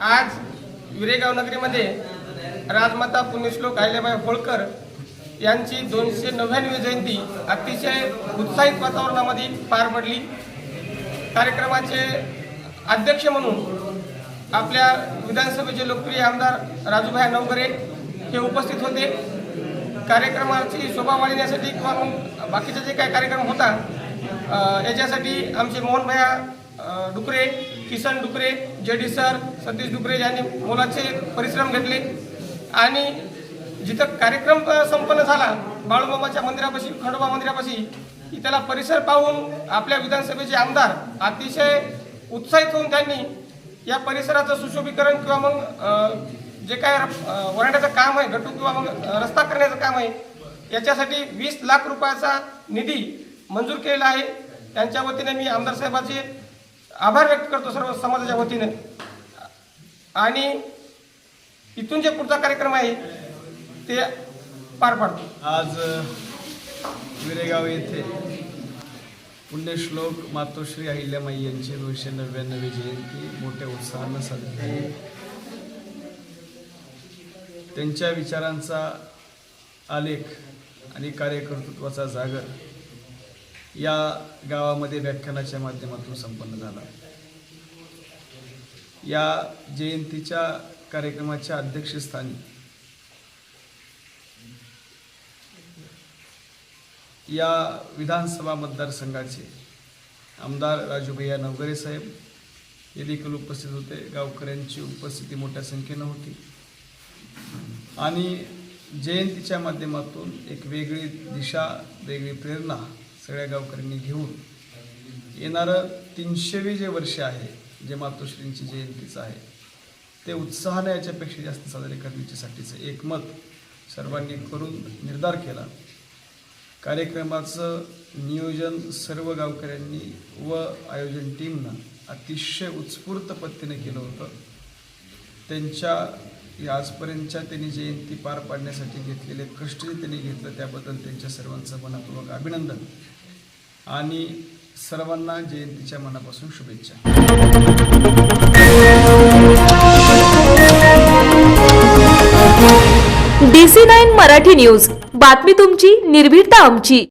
आज विरेगाव नगरीमध्ये राजमाता पुण्यश्लोक अहिल्याबाई होळकर यांची दोनशे नव्याण्णवी जयंती अतिशय उत्साहित वातावरणामध्ये पार पडली. कार्यक्रमाचे अध्यक्ष म्हणून आपल्या विधानसभेचे लोकप्रिय आमदार राजूभाई नवगरे हे उपस्थित होते. कार्यक्रमाची शोभा वाढविण्यासाठी किंवा बाकीचा जे काही कार्यक्रम होता याच्यासाठी आमचे मोहनभया डुकरे किसन डुकरे जे डी सर सतीश डुकरे यांनी मोलाचे परिश्रम घेतले. आणि जिथं कार्यक्रम संपन्न झाला बाळूबाबाच्या मंदिरापाशी खंडोबा मंदिरापाशी त्याला परिसर पाहून आपल्या विधानसभेचे आमदार अतिशय उत्साहित होऊन त्यांनी या परिसराचं सुशोभीकरण किंवा मग जे काय वरण्याचं काम आहे गटू किंवा मग रस्ता करण्याचं काम आहे याच्यासाठी वीस लाख रुपयाचा निधी मंजूर केलेला आहे. त्यांच्या वतीने मी आमदार साहेबाचे आभार व्यक्त करतो सर्व समाजाच्या वतीने. आणि इथून जे पुढचा कार्यक्रम आहे ते पार पाडतो. आज विरेगाव येथे पुण्यश्लोक मातोश्री अहिल्यामाई यांची दोनशे नव्याण्णवी जयंती मोठ्या उत्साहानं साजरी झाली. त्यांच्या विचारांचा आलेख आणि कार्यकर्तृत्वाचा जागर या गावामध्ये व्याख्यानाच्या माध्यमातून संपन्न झाला. या जयंतीच्या कार्यक्रमाच्या अध्यक्षस्थानी या विधानसभा मतदारसंघाचे आमदार राजूभैया नवगरे साहेब हे देखील उपस्थित होते. गावकऱ्यांची उपस्थिती मोठ्या संख्येनं होती. आणि जयंतीच्या माध्यमातून एक वेगळी दिशा वेगळी प्रेरणा सगळ्या गावकऱ्यांनी घेऊन येणारं तीनशेवी जे वर्ष आहे जे मातोश्रींची जयंतीचं आहे ते उत्साहाने याच्यापेक्षा जास्त साजरे करण्याच्यासाठीचं एकमत सर्वांनी करून निर्धार केला. कार्यक्रमाचं नियोजन सर्व गावकऱ्यांनी व आयोजन टीमनं अतिशय उत्स्फूर्त पद्धतीने केलं होतं. त्यांच्या या आजपर्यंतच्या त्यांनी जयंती पार पाडण्यासाठी घेतलेले कष्ट जे त्यांनी घेतलं. त्याबद्दल त्यांच्या सर्वांचं मनापूर्वक अभिनंदन. आणि सर्वांना जयंतीच्या मनापासून शुभेच्छा. DC nine Marathi news. बातमी तुमची निर्भीडता आमची.